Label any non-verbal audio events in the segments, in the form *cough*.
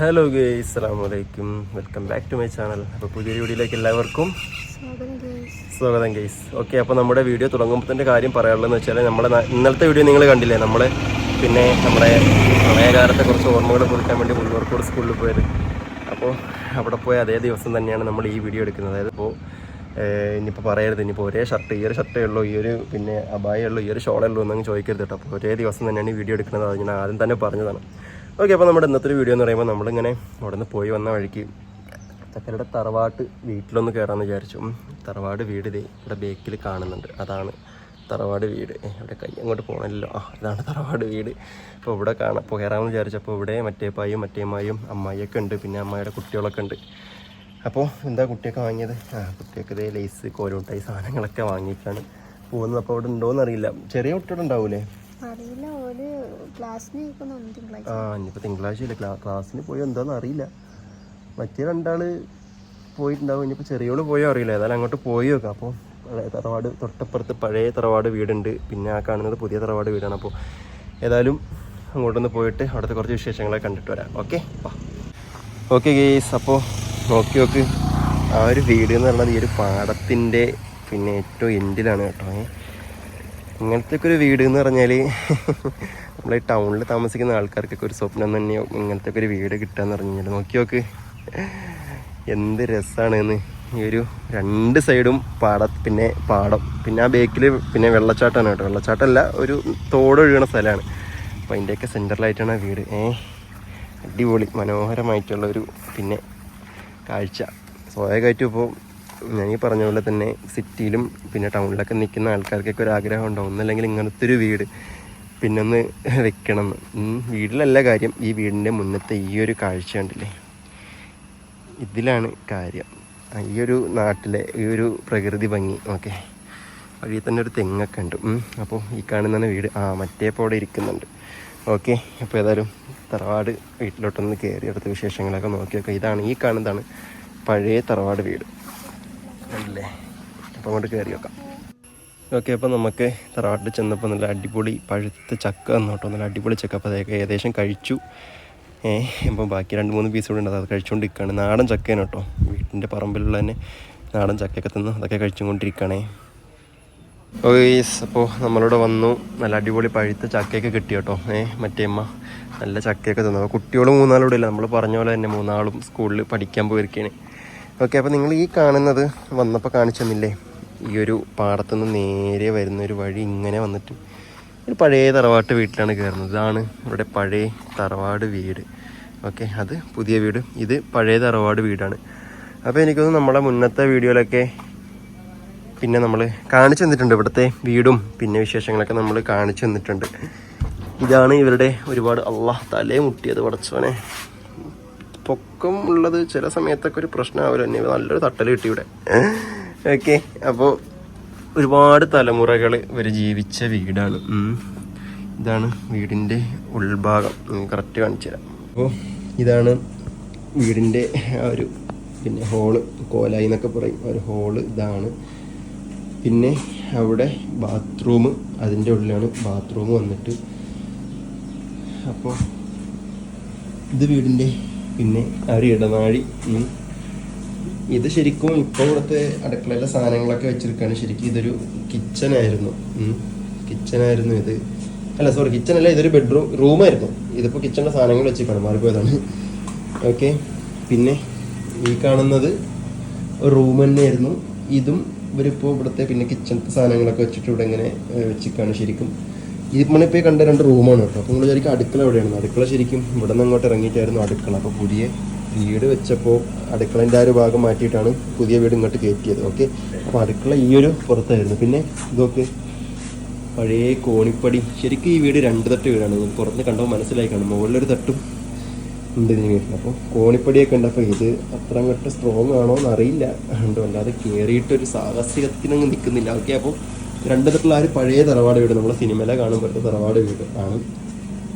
Hello ഗേ അസ്സാം വലൈക്കും welcome back to my channel അപ്പോൾ പുതിയ വീഡിയോയിലേക്ക് എല്ലാവർക്കും സ്വാഗതം ഗെയ്സ് ഓക്കെ അപ്പോൾ നമ്മുടെ വീഡിയോ തുടങ്ങുമ്പോഴത്തെ കാര്യം പറയാനുള്ളതെന്ന് വെച്ചാൽ നമ്മുടെ ഇന്നലത്തെ വീഡിയോ നിങ്ങൾ കണ്ടില്ലേ? നമ്മൾ പിന്നെ നമ്മുടെ പ്രളയകാലത്തെ കുറച്ച് ഓർമ്മകൾ കുറിക്കാൻ വേണ്ടി മുന്നോർക്കോട് സ്കൂളിൽ പോയത്. അപ്പോൾ അവിടെ പോയ അതേ ദിവസം തന്നെയാണ് നമ്മൾ ഈ വീഡിയോ എടുക്കുന്നത്. അതായത് ഇപ്പോൾ ഇനിയിപ്പോൾ പറയരുത് ഇനിയിപ്പോൾ ഒരേ ഷർട്ട് ഈ ഒരു ഷർട്ടേ ഉള്ളൂ ഈ ഒരു പിന്നെ അബായ ഉള്ളൂ ഈ ഒരു ഷോളേ ഉള്ളൂ എന്നങ്ങ് ചോദിക്കരുത് കേട്ടോ. അപ്പോൾ ഒരേ ദിവസം തന്നെയാണ് ഈ വീഡിയോ എടുക്കുന്നത്. അത് ഞാൻ ആദ്യം തന്നെ പറഞ്ഞതാണ്. ഓക്കെ അപ്പോൾ നമ്മുടെ ഇന്നത്തെ വീഡിയോ എന്ന് പറയുമ്പോൾ നമ്മളിങ്ങനെ അവിടെ നിന്ന് പോയി വന്ന വഴിക്ക് ചക്കരയുടെ തറവാട്ട് വീട്ടിലൊന്ന് കയറാമെന്ന് വിചാരിച്ചു. തറവാട് വീട് ഇതേ ഇവിടെ ബേക്കിൽ കാണുന്നുണ്ട്. അതാണ് തറവാട് വീട്. ഇവിടെ കൈ അങ്ങോട്ട് പോകണമല്ലോ ആ ഇതാണ് തറവാട് വീട്. അപ്പോൾ ഇവിടെ കാണാം അപ്പോൾ കയറാമെന്ന് വിചാരിച്ചപ്പോൾ ഇവിടെ മറ്റേ പായും മറ്റേ മറ്റേമായും അമ്മായിയൊക്കെ ഉണ്ട്. പിന്നെ അമ്മായിയുടെ കുട്ടികളൊക്കെ ഉണ്ട്. അപ്പോൾ എന്താ കുട്ടിയൊക്കെ വാങ്ങിയത്? ആ കുട്ടിയൊക്കെ ഇതേ ലേസ് കോലുമിട്ടായി സാധനങ്ങളൊക്കെ വാങ്ങിയിട്ടാണ് പോകുന്നത്. അപ്പോൾ അവിടെ ഉണ്ടോയെന്നറിയില്ല ചെറിയ കുട്ടികളുണ്ടാവൂലേ? അറിയില്ല. ഒരു ക്ലാസ്സിന് തിങ്കളാഴ്ച. ആ ഇനിയിപ്പോൾ തിങ്കളാഴ്ച ഇല്ല? ക്ലാസ്സിന് പോയി എന്താണെന്ന് അറിയില്ല. മറ്റേ രണ്ടാൾ പോയിട്ടുണ്ടാവും. ഇനിയിപ്പോൾ ചെറിയോൾ പോയോ അറിയില്ല. ഏതായാലും അങ്ങോട്ട് പോയി നോക്കാം. അപ്പോൾ തറവാട് തൊട്ടപ്പുറത്ത് പഴയ തറവാട് വീടുണ്ട്. പിന്നെ ആ കാണുന്നത് പുതിയ തറവാട് വീടാണ്. അപ്പോൾ ഏതായാലും അങ്ങോട്ടൊന്ന് പോയിട്ട് അവിടുത്തെ കുറച്ച് വിശേഷങ്ങളെ കണ്ടിട്ട് വരാം. ഓക്കെ ഓക്കെ ഗേസ് അപ്പോൾ നോക്കി നോക്ക്. ആ ഒരു വീട് എന്ന് പറയുന്നത് ഈ ഒരു പാടത്തിന്റെ പിന്നെ ഏറ്റവും എൻഡിലാണ് കേട്ടോ? ഇങ്ങനത്തെ ഒരു വീട് എന്ന് പറഞ്ഞാൽ *laughs* നമ്മൾ ഈ ടൗണിൽ താമസിക്കുന്ന ആൾക്കാർക്കൊക്കെ ഒരു സ്വപ്നം തന്നെയോ ഇങ്ങനത്തെ ഒരു വീട് കിട്ടുക എന്ന് നോക്കി നോക്ക്. എന്ത് രസമാണ് ഈ ഒരു രണ്ട് സൈഡും പാട പിന്നെ പാടം. പിന്നെ ആ ബേക്കിൽ പിന്നെ വെള്ളച്ചാട്ടമാണ് കേട്ടോ. വെള്ളച്ചാട്ടമല്ല ഒരു തോട് ഒഴുകണ സ്ഥലമാണ്. അപ്പോൾ അതിന്റെയൊക്കെ സെന്ററിലായിട്ടാണ് ആ വീട്. ഏ അടിപൊളി. മനോഹരമായിട്ടുള്ള ഒരു പിന്നെ കാഴ്ച. സ്വാഭാവികമായിട്ടും ഇപ്പോൾ ഞാൻ ഈ പറഞ്ഞ പോലെ തന്നെ സിറ്റിയിലും പിന്നെ ടൗണിലൊക്കെ നിൽക്കുന്ന ആൾക്കാർക്കൊക്കെ ഒരു ആഗ്രഹം ഉണ്ടാവും. ഒന്നല്ലെങ്കിൽ ഇങ്ങനത്തെ ഒരു വീട് പിന്നെ ഒന്ന് വെക്കണം വീട്ടിലല്ല കാര്യം. ഈ വീടിന്റെ മുന്നത്തെ ഈ ഒരു കാഴ്ച കണ്ടില്ലേ? ഇതിലാണ് കാര്യം. ഈ ഒരു നാട്ടിലെ ഈ ഒരു പ്രകൃതി ഭംഗി ഓക്കെ? വഴിയിൽ തന്നെ ഒരു തെങ്ങൊക്കെ ഉണ്ട്. അപ്പോൾ ഈ കാണുന്നതാണ് വീട്. ആ മറ്റേ പോടെ ഇരിക്കുന്നുണ്ട്. ഓക്കെ അപ്പോൾ ഏതായാലും തറവാട് വീട്ടിലോട്ടൊന്ന് കയറി അടുത്ത വിശേഷങ്ങളൊക്കെ നോക്കി നോക്കാം ഇതാണ് ഈ കാണുന്നതാണ് പഴയ തറവാട് വീട്. കണ്ടില്ലേ അപ്പോൾ അങ്ങോട്ട് കയറി വെക്കാം. ഓക്കെ അപ്പോൾ നമുക്ക് തറവാട്ടിൽ ചെന്നപ്പോൾ നല്ല അടിപൊളി പഴുത്ത ചക്ക എന്നോട്ടോ നല്ല അടിപൊളി ചക്ക. അപ്പോൾ അതൊക്കെ ഏകദേശം കഴിച്ചു. ഏഹ് ഇപ്പം ബാക്കി രണ്ട് മൂന്ന് പീസ് കൂടെ ഉണ്ട്. അത് കഴിച്ചുകൊണ്ടിരിക്കുകയാണ് നാടൻ ചക്കയാണ് കേട്ടോ. വീട്ടിന്റെ പറമ്പിലുള്ള തന്നെ നാടൻ ചക്കയൊക്കെ തിന്ന് അതൊക്കെ കഴിച്ചുകൊണ്ടിരിക്കുകയാണേ ഓയ്സ് അപ്പോൾ നമ്മളിവിടെ വന്നു. നല്ല അടിപൊളി പഴുത്ത ചക്കയൊക്കെ കിട്ടി കേട്ടോ. ഏ മറ്റേ അമ്മ നല്ല ചക്കയൊക്കെ തന്നു. അപ്പോൾ കുട്ടികളും മൂന്നാളും ഇവിടെ ഇല്ല. നമ്മൾ പറഞ്ഞ പോലെ തന്നെ മൂന്നാളും സ്കൂളിൽ പഠിക്കാൻ പോയിരിക്കുകയാണ് ഓക്കെ അപ്പോൾ നിങ്ങൾ ഈ കാണുന്നത് വന്നപ്പോൾ കാണിച്ചു തന്നില്ലേ ഈ ഒരു പാടത്തുനിന്ന് നേരെ വരുന്ന ഒരു വഴി ഇങ്ങനെ വന്നിട്ട് ഒരു പഴയ തറവാട്ട് വീട്ടിലാണ് കയറുന്നത്. ഇതാണ് ഇവിടെ പഴയ തറവാട് വീട്. ഓക്കെ അത് പുതിയ വീട്. ഇത് പഴയ തറവാട് വീടാണ്. അപ്പോൾ എനിക്കൊന്ന് നമ്മളെ മുന്നത്തെ വീഡിയോയിലൊക്കെ പിന്നെ നമ്മൾ കാണിച്ചു തന്നിട്ടുണ്ട്. ഇവിടുത്തെ വീടും പിന്നെ വിശേഷങ്ങളൊക്കെ നമ്മൾ കാണിച്ചു തന്നിട്ടുണ്ട്. ഇതാണ് ഇവരുടെ ഒരുപാട് അള്ളാഹ് തലേ മുട്ടിയത് പടച്ചോനെ പൊക്കം ഉള്ളത് ചില സമയത്തൊക്കെ ഒരു പ്രശ്നമാവില്ല എന്നെ നല്ലൊരു തട്ടൽ കിട്ടി ഇവിടെ. ഓക്കെ അപ്പോൾ ഒരുപാട് തലമുറകൾ ഇവർ ജീവിച്ച വീടാണ്. ഇതാണ് വീടിന്റെ ഉൾഭാഗം. കറക്റ്റ് കാണിച്ചു തരാം. അപ്പോൾ ഇതാണ് വീടിന്റെ ആ ഒരു പിന്നെ ഹോൾ കോലായി എന്നൊക്കെ പറയും. ഒരു ഹോൾ ഇതാണ്. പിന്നെ അവിടെ ബാത്റൂം അതിന്റെ ഉള്ളിലാണ് ബാത്റൂം വന്നിട്ട്. അപ്പോൾ ഇത് വീടിന്റെ പിന്നെ അരി ഇടനാഴി ഇത് ശരിക്കും ഇപ്പോൾ ഇവിടുത്തെ അടുക്കളയിലെ സാധനങ്ങളൊക്കെ വെച്ചിരിക്കുകയാണ് ശരിക്കും ഇതൊരു കിച്ചനായിരുന്നു കിച്ചനായിരുന്നു ഇത്. അല്ല സോറി കിച്ചൺ അല്ല ഇതൊരു ബെഡ്റൂം റൂമായിരുന്നു ഇതിപ്പോൾ കിച്ചണിന്റെ സാധനങ്ങൾ വെച്ചിരിക്കണം മാറിപ്പോയതാണ്. ഓക്കെ പിന്നെ ഈ കാണുന്നത് റൂം തന്നെയായിരുന്നു. ഇതും ഇവരിപ്പോൾ ഇവിടുത്തെ പിന്നെ കിച്ചണത്തെ സാധനങ്ങളൊക്കെ വെച്ചിട്ട് ഇവിടെ ഇങ്ങനെ വെച്ചിരിക്കുകയാണ് ശരിക്കും. ഇതിപ്പോൾ കണ്ട രണ്ട് റൂമാണ് കേട്ടോ. അപ്പോൾ നിങ്ങൾ ശരിക്കും അടുക്കള എവിടെയാണ് അടുക്കള ശരിക്കും ഇവിടെ നിന്ന് അങ്ങോട്ട് ഇറങ്ങിയിട്ടായിരുന്നു അടുക്കള. അപ്പോൾ പുതിയ വീട് വെച്ചപ്പോൾ അടുക്കളന്റെ ആ ഒരു ഭാഗം മാറ്റിയിട്ടാണ് പുതിയ വീട് ഇങ്ങോട്ട് കയറ്റിയത്. ഓക്കെ? അപ്പോൾ അടുക്കള ഈ ഒരു പുറത്തായിരുന്നു. പിന്നെ ഇതൊക്കെ പഴയ കോണിപ്പടി. ശരിക്കും ഈ വീട് രണ്ട് തട്ട് വീടാണ്. പുറത്ത് കണ്ടപ്പോൾ മനസ്സിലായി കാണും. മുകളിലൊരു തട്ടും ഉണ്ട് ഇതിന് വീട്ടിൽ അപ്പോൾ കോണിപ്പടിയൊക്കെ ഉണ്ട്. അപ്പോൾ ഇത് അത്ര അങ്ങോട്ട് സ്ട്രോങ് ആണോ എന്നറിയില്ല. ഉണ്ടോ അല്ലാതെ കയറിയിട്ടൊരു സാഹസികത്തിനങ്ങ് നിൽക്കുന്നില്ല ഓക്കെ? അപ്പോൾ രണ്ട് ഒരു പഴയ തറവാട് വീട് നമ്മൾ സിനിമയിലെ കാണുമ്പോഴത്തെ തറവാട് വീട് ആണ്.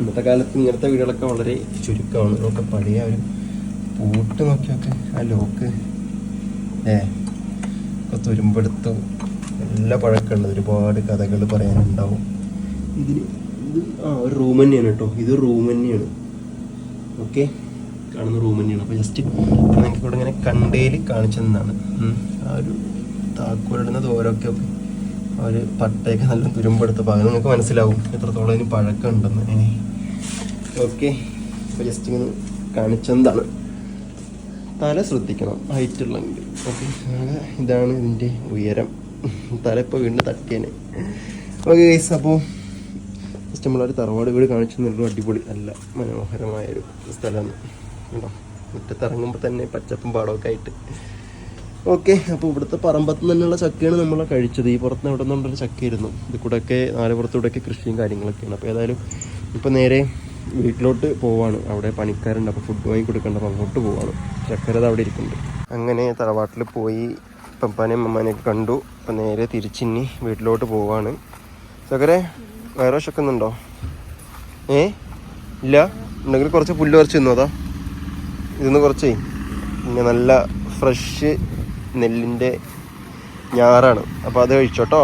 ഇന്നത്തെ കാലത്ത് ഇങ്ങനത്തെ വീടുകളൊക്കെ വളരെ ചുരുക്കമാണ്. ഒക്കെ പഴയ ഒരു പൂട്ട് നോക്കിയൊക്കെ ആ ലോക്ക് ഏ ഒക്കെ തുരുമ്പെടുത്തു നല്ല പഴക്കമുള്ളത് ഒരുപാട് കഥകൾ പറയാനുണ്ടാവും. ഇതിന് ഇത് ആ ഒരു റൂം തന്നെയാണ് കേട്ടോ. ഇത് റൂം തന്നെയാണ്. ഓക്കെ? കാണുന്ന റൂം തന്നെയാണ്. അപ്പോൾ ജസ്റ്റ് നിങ്ങൾക്ക് ഇവിടെ ഇങ്ങനെ കണ്ടേൽ കാണിച്ചതെന്നാണ്. ഉം. ആ ഒരു താക്കോലിടുന്ന ദൂരമൊക്കെ ഒരു പട്ടയൊക്കെ നല്ല തുരുമ്പെടുത്ത് പകരം നിങ്ങൾക്ക് മനസ്സിലാവും എത്രത്തോളം ഇതിന് പഴക്കം ഉണ്ടെന്ന് ഓക്കെ. ജസ്റ്റ് ഇങ്ങനെ കാണിച്ചെന്താണ്. തല ശ്രദ്ധിക്കണം. ഹൈറ്റ് ഉള്ളെങ്കിൽ. ഓക്കെ. ഇതാണ് ഇതിന്റെ ഉയരം. തല ഇപ്പോൾ വീണ്ടും തട്ടിയേനെ. ഓക്കെ ഗൈസ് അപ്പോൾ ജസ്റ്റ് നമ്മളൊരു തറവാട് വീട് കാണിച്ചു തന്നുള്ളൂ അടിപൊളി നല്ല മനോഹരമായൊരു സ്ഥലമാണ്. കേട്ടോ മുറ്റത്തിറങ്ങുമ്പോൾ തന്നെ പച്ചപ്പും പാടമൊക്കെ ആയിട്ട് ഓക്കെ അപ്പോൾ ഇവിടുത്തെ പറമ്പത്ത് നിന്നുള്ള ചക്കയാണ് നമ്മൾ കഴിച്ചത്. ഈ പുറത്ത് ഇവിടെ നിന്നുള്ളൊരു ചക്കയായിരുന്നു. ഇത് കൂടെയൊക്കെ നാല് പുറത്തൂടെയൊക്കെ കൃഷിയും കാര്യങ്ങളൊക്കെയാണ്. അപ്പോൾ ഏതായാലും ഇപ്പോൾ നേരെ വീട്ടിലോട്ട് പോവാണ്. അവിടെ പണിക്കാരുണ്ട്. അപ്പോൾ ഫുഡ് വാങ്ങി കൊടുക്കേണ്ട. അപ്പോൾ അങ്ങോട്ട് പോവാണ്. ചക്കരത് അവിടെ ഇരിക്കുന്നുണ്ട് അങ്ങനെ തറവാട്ടിൽ പോയി പപ്പാനെയും അമ്മമാനെയൊക്കെ കണ്ടു. അപ്പോൾ നേരെ തിരിച്ചിനി വീട്ടിലോട്ട് പോവാണ്. ചക്കരെ വയറോ ചക്കുന്നുണ്ടോ ഏ? ഇല്ല? ഉണ്ടെങ്കിൽ കുറച്ച് പുല്ല് കുറച്ച് തിന്നു അതാ. ഇതൊന്ന് കുറച്ചേ. പിന്നെ നല്ല ഫ്രഷ് നെല്ലിന്റെ ഞാറാണ്. അപ്പോൾ അത് കഴിച്ചോട്ടോ?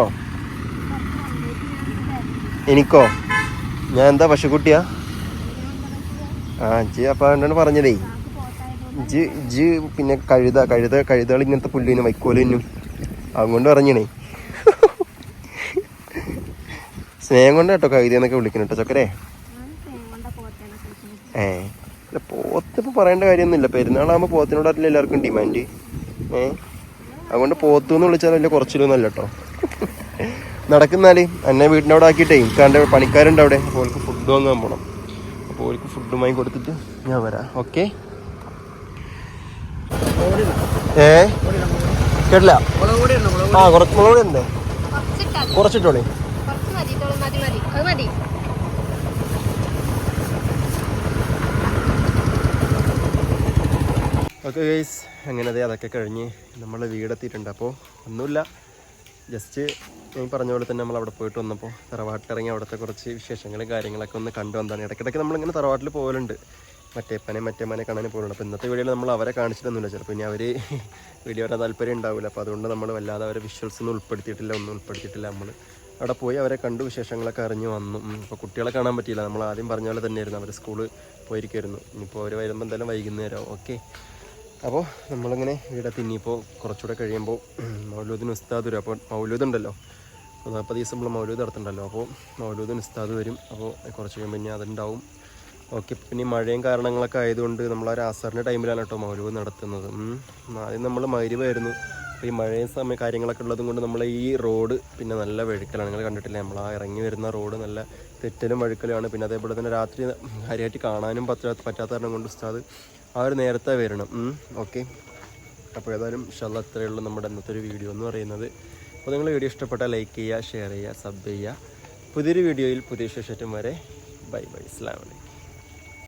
എനിക്കോ? ഞാൻ എന്താ പശുക്കുട്ടിയാ? ആ ജി അപ്പം അതുകൊണ്ടാണ് പറഞ്ഞതേ? ജി ജി പിന്നെ കഴുത കഴുത കഴുതകൾ ഇങ്ങനത്തെ പുല്ലിനും വൈക്കോലിനും അതുകൊണ്ട് പറഞ്ഞണേ സ്നേഹം കൊണ്ട് കേട്ടോ കവിത എന്നൊക്കെ വിളിക്കണം കേട്ടോ ചക്കരേ. ഏ അല്ല പോത്തിപ്പോൾ പറയേണ്ട കാര്യമൊന്നുമില്ല. പെരുന്നാളാകുമ്പോൾ അറിയില്ല എല്ലാവർക്കും ഡിമാൻഡ് ഏ? അതുകൊണ്ട് പോത്തു എന്ന് വിളിച്ചാൽ വലിയ കുറച്ചിലൊന്നല്ല കേട്ടോ നടക്കുന്നാൽ എന്നെ വീടിന്റെ അവിടെ ആക്കിയിട്ടേ കണ്ട പണിക്കാരുണ്ട് അവിടെ അപ്പോൾ ഓൾക്ക് ഫുഡ് വാങ്ങാൻ പോകണം അപ്പോൾ ഓൾക്ക് ഫുഡ് വാങ്ങി കൊടുത്തിട്ട് ഞാൻ വരാം. ഓക്കെ ഏ? കേട്ടില്ല? ആ കുറച്ച് മുളക് പൊടി ഉണ്ട്. കുറച്ചിട്ടോളേ. ഓക്കെ ഗൈസ് അങ്ങനെ അതെ അതൊക്കെ കഴിഞ്ഞ് നമ്മൾ വീടെത്തിയിട്ടുണ്ട്. അപ്പോൾ ഒന്നുമില്ല. ജസ്റ്റ് ഞാൻ പറഞ്ഞ പോലെ തന്നെ നമ്മൾ അവിടെ പോയിട്ട് വന്നപ്പോൾ തറവാട്ടിറങ്ങി അവിടുത്തെ കുറച്ച് വിശേഷങ്ങളും കാര്യങ്ങളൊക്കെ ഒന്ന് കണ്ടു വന്നതാണ്. ഇടയ്ക്കിടയ്ക്ക് നമ്മളിങ്ങനെ തറവാട്ടിൽ പോകലുണ്ട് മറ്റേപ്പനെ മറ്റേമ്മനെ കാണാൻ പോകുന്നുണ്ട് അപ്പോൾ ഇന്നത്തെ വീഡിയോയിൽ നമ്മൾ അവരെ കാണിച്ചിട്ടൊന്നുമില്ല. ചിലപ്പോൾ ഇനി അവർ വീഡിയോ വരാൻ താല്പര്യം ഉണ്ടാവില്ല. അപ്പോൾ അതുകൊണ്ട് നമ്മൾ വല്ലാതെ അവരെ വിഷ്വൽസ് ഒന്നും ഉൾപ്പെടുത്തിയിട്ടില്ല ഒന്നും ഉൾപ്പെടുത്തിയിട്ടില്ല. നമ്മൾ അവിടെ പോയി അവരെ കണ്ടു വിശേഷങ്ങളൊക്കെ അറിഞ്ഞു വന്നു. ഇപ്പോൾ കുട്ടികളെ കാണാൻ പറ്റിയില്ല. നമ്മൾ ആദ്യം പറഞ്ഞ പോലെ തന്നെയായിരുന്നു. അവർ സ്കൂളിൽ പോയിരിക്കുമായിരുന്നു ഇനിയിപ്പോൾ അവർ വരുമ്പോൾ എന്തായാലും വൈകുന്നേരം ഓക്കെ. അപ്പോൾ നമ്മളിങ്ങനെ ഇവിടെ ഇനിയിപ്പോൾ കുറച്ചുകൂടെ കഴിയുമ്പോൾ മൗലൂദിന് ഉസ്താദ് വരും. അപ്പോൾ മൗലൂദ് ഉണ്ടല്ലോ. നാൽപ്പത് ദിവസം നമ്മൾ മൗലൂദ് നടത്തുന്നുണ്ടല്ലോ. അപ്പോൾ മൗലൂദിന് ഉസ്താദ് വരും. അപ്പോൾ കുറച്ച് കഴിയുമ്പോൾ ഇനി അതുണ്ടാവും. ഓക്കെ പിന്നെ മഴയും കാരണങ്ങളൊക്കെ ആയതുകൊണ്ട് നമ്മൾ ആ രാസറിന്റെ ടൈമിലാണ് കേട്ടോ മൗലൂദ് നടത്തുന്നത്. ആദ്യം നമ്മൾ മരുവായിരുന്നു അപ്പോൾ ഈ മഴയും സമയം കാര്യങ്ങളൊക്കെ ഉള്ളതും കൊണ്ട് നമ്മൾ ഈ റോഡ് പിന്നെ നല്ല വഴുക്കലാണ്. നിങ്ങൾ കണ്ടിട്ടില്ല? നമ്മൾ ആ ഇറങ്ങി വരുന്ന റോഡ് നല്ല തെറ്റലും വഴുക്കലുമാണ്. പിന്നെ അതേപോലെ തന്നെ രാത്രി കാര്യമായിട്ട് കാണാനും പറ്റാത്ത പറ്റാത്ത കാരണം കൊണ്ട് ഉസ്താദ് ഒരു നേരത്തെ വരണം. ഓക്കെ അപ്പോൾ ഏതായാലും ഷല്ല അത്രയേ ഉള്ളൂ നമ്മുടെ ഇന്നത്തെ ഒരു വീഡിയോ എന്ന് പറയുന്നത്. അപ്പോൾ നിങ്ങൾ വീഡിയോ ഇഷ്ടപ്പെട്ടാൽ ലൈക്ക് ചെയ്യുക ഷെയർ ചെയ്യുക സബ് ചെയ്യുക. പുതിയൊരു വീഡിയോയിൽ പുതിയ ശേഷം വരെ. ബൈ ബൈ അസ്ലാം വലൈക്കും